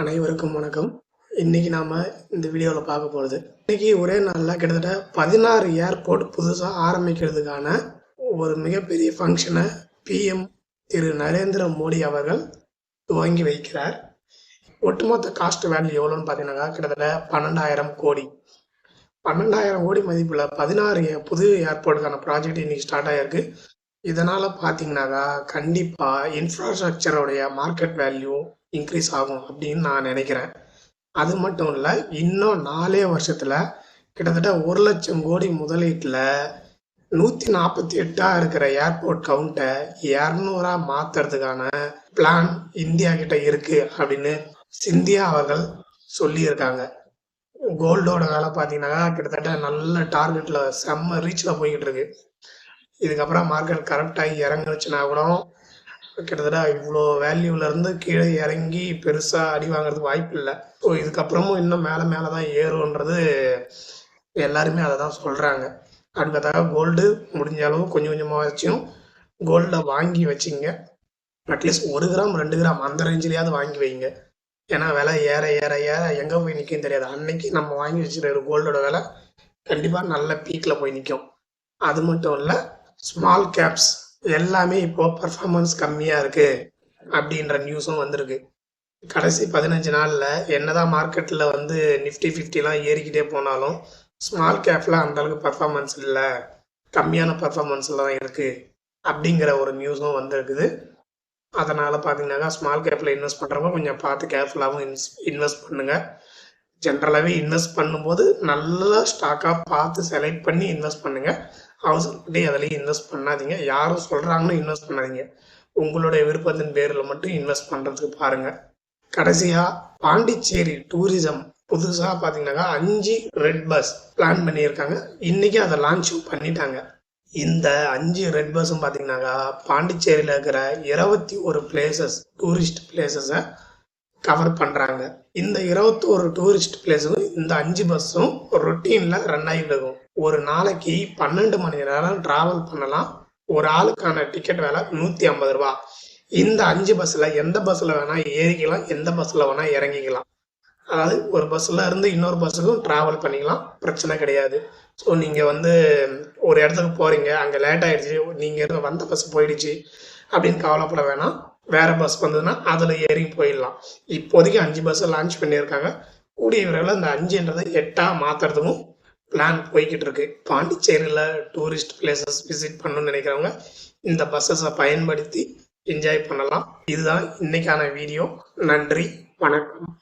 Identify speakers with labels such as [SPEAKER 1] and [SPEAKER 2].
[SPEAKER 1] அனைவருக்கும் வணக்கம். இன்னைக்கு நாம இந்த வீடியோவில் பார்க்க போகிறது இன்னைக்கு ஒரே நாளில் கிட்டத்தட்ட பதினாறு ஏர்போர்ட் புதுசாக ஆரம்பிக்கிறதுக்கான ஒரு மிகப்பெரிய ஃபங்க்ஷனை பிஎம் திரு நரேந்திர மோடி அவர்கள் துவங்கி வைக்கிறார். ஒட்டுமொத்த காஸ்ட் வேல்யூ எவ்வளோன்னு பார்த்தீங்கன்னா கிட்டத்தட்ட பன்னெண்டாயிரம் கோடி. பன்னெண்டாயிரம் கோடி மதிப்பில் பதினாறு புது ஏர்போர்ட்டுக்கான ப்ராஜெக்ட் இன்னைக்கு ஸ்டார்ட் ஆகிருக்கு இதனால் பார்த்தீங்கன்னாக்கா கண்டிப்பாக இன்ஃப்ராஸ்ட்ரக்சருடைய மார்க்கெட் வேல்யூ இன்க்ரீஸ் ஆகும் அப்படின்னு நான் நினைக்கிறேன். அது மட்டும் இல்லை இன்னும் நாலே வருஷத்தில் கிட்டத்தட்ட ஒரு லட்சம் கோடி முதலீட்டில் நூற்றி நாற்பத்தி எட்டாக இருக்கிற ஏர்போர்ட் கவுண்ட்டை இரநூறா மாற்றுறதுக்கான பிளான் இந்தியா கிட்ட இருக்கு அப்படின்னு சிந்தியா அவர்கள் சொல்லியிருக்காங்க. கோல்டோட வேலை பார்த்தீங்கன்னா கிட்டத்தட்ட நல்ல டார்கெட்டில் செம்ம ரீச்சில் போய்கிட்டு இருக்கு. இதுக்கப்புறம் மார்க்கெட் கரெக்டாகி இறங்குனுச்சுன்னா கூட கிட்டத்தட்ட இவ்வளோ வேல்யூவிலேருந்து இருந்து கீழே இறங்கி பெருசாக அடி வாங்குறதுக்கு வாய்ப்பு இல்லை. ஸோ இதுக்கப்புறமும் இன்னும் மேலே மேலே தான் ஏறுன்றது எல்லாருமே அதை தான் சொல்கிறாங்க அடுத்ததாக கோல்டு முடிஞ்ச அளவு கொஞ்சம் கொஞ்சமாக வச்சும் கோல்டை வாங்கி வச்சுங்க. அட்லீஸ்ட் ஒரு கிராம் ரெண்டு கிராம் அந்த ரேஞ்சிலேயாவது வாங்கி வைங்க. ஏன்னா விலை ஏற ஏற ஏற எங்கே போய் நிற்கும் தெரியாது. அன்னைக்கு நம்ம வாங்கி வச்சுருக்கிற கோல்டோட விலை கண்டிப்பாக நல்ல பீக்கில் போய் நிற்கும் அது மட்டும் இல்லை ஸ்மால் கேப்ஸ் எல்லாமே இப்போ பர்ஃபார்மன்ஸ் கம்மியாக இருக்கு அப்படின்ற நியூஸும் வந்திருக்கு. கடைசி பதினஞ்சு நாளில் என்னதான் மார்க்கெட்டில் வந்து நிஃப்டி ஃபிஃப்டிலாம் ஏறிக்கிட்டே போனாலும் ஸ்மால் கேப்பில் அந்தளவுக்கு பர்ஃபார்மன்ஸ் இல்லை. கம்மியான பர்ஃபார்மன்ஸில் தான் இருக்குது அப்படிங்கிற ஒரு நியூஸும் வந்திருக்குது. அதனால் பார்த்தீங்கன்னாக்கா ஸ்மால் கேப்பில் இன்வெஸ்ட் பண்ணுறவங்க கொஞ்சம் பார்த்து கேர்ஃபுல்லாகவும் இன்ஸ் இன்வெஸ்ட் பண்ணுங்கள் ஜென்ரலாகவே இன்வெஸ்ட் பண்ணும்போது நல்ல ஸ்டாக்காக பார்த்து செலக்ட் பண்ணி இன்வெஸ்ட் பண்ணுங்கள் அவசரப்பட்டு அதுலேயும் இன்வெஸ்ட் பண்ணாதீங்க. யாரும் சொல்கிறாங்கன்னு இன்வெஸ்ட் பண்ணாதீங்க. உங்களுடைய விருப்பத்தின் பேரில் மட்டும் இன்வெஸ்ட் பண்ணுறதுக்கு பாருங்கள் கடைசியாக பாண்டிச்சேரி டூரிசம் புதுசாக பார்த்தீங்கன்னாக்கா அஞ்சு ரெட் பஸ் பிளான் பண்ணியிருக்காங்க. இன்றைக்கி அதை லான்ச்சும் பண்ணிட்டாங்க. இந்த அஞ்சு ரெட் பஸ்ஸும் பார்த்தீங்கன்னாக்கா பாண்டிச்சேரியில் இருக்கிற இருபத்தி ஒரு பிளேசஸ் டூரிஸ்ட் பிளேசஸை கவர் பண்ணுறாங்க இந்த இருபத்தோரு டூரிஸ்ட் பிளேஸும் இந்த அஞ்சு பஸ்ஸும் ரொட்டீனில் ரன் ஆகிட்டு இருக்கும் ஒரு நாளைக்கு பன்னெண்டு மணி நேரம் ட்ராவல் பண்ணலாம். ஒரு ஆளுக்கான டிக்கெட் விலை நூற்றி ஐம்பது ரூபா. இந்த அஞ்சு பஸ்ஸில் எந்த பஸ்ஸில் வேணால் ஏறிக்கலாம் எந்த பஸ்ஸில் வேணால் இறங்கிக்கலாம். அதாவது ஒரு பஸ்ஸில் இருந்து இன்னொரு பஸ்ஸுக்கும் ட்ராவல் பண்ணிக்கலாம். பிரச்சனை கிடையாது. ஸோ நீங்கள் வந்து ஒரு இடத்துக்கு போகிறீங்க அங்கே லேட் ஆயிடுச்சு நீங்கள் இருந்த வந்த பஸ் போயிடுச்சு அப்படின்னு கவலைப்பட வேணாம். வேற பஸ் வந்ததுன்னா அதில் ஏறி போயிடலாம். இப்போதைக்கு அஞ்சு பஸ்ஸை லான்ச் பண்ணியிருக்காங்க. கூடிய விரைவில் இந்த அஞ்சுன்றதை எட்டாக மாற்றுறதுக்கும் பிளான் போய்கிட்டு இருக்கு. பாண்டிச்சேரியில் டூரிஸ்ட் பிளேசஸ் விசிட் பண்ணணும்னு நினைக்கிறவங்க இந்த பஸ்ஸஸை பயன்படுத்தி என்ஜாய் பண்ணலாம். இதுதான் இன்னைக்கான வீடியோ நன்றி வணக்கம்.